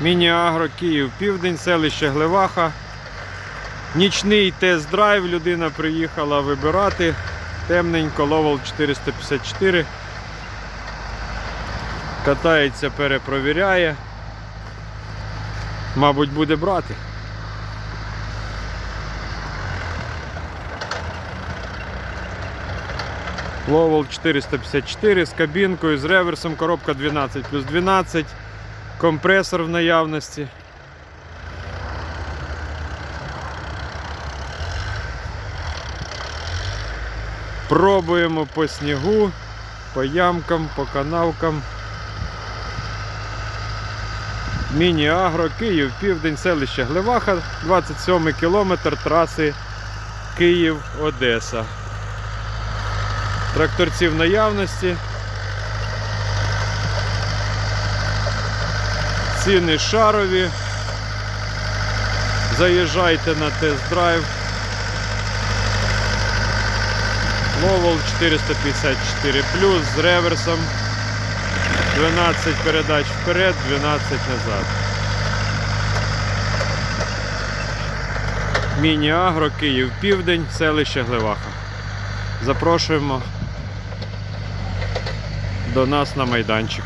Міні-агро Київ Південь, селище Глеваха. Нічний тест-драйв. Людина приїхала вибирати. Темненько, Ловол 454. Катається, перепровіряє. Мабуть, буде брати. Ловол 454 з кабінкою, з реверсом, коробка 12 плюс 12, компресор в наявності. Пробуємо по снігу, по ямкам, по канавкам. Міні-агро, Київ, південь, селище Глеваха, 27 кілометр траси Київ-Одеса. Тракторці в наявності. Ціни шарові. Заїжджайте на тест-драйв. Ловол 454 плюс з реверсом. 12 передач вперед, 12 назад. Міні-агро, Київ Південь, селище Глеваха. Запрошуємо до нас на майданчик.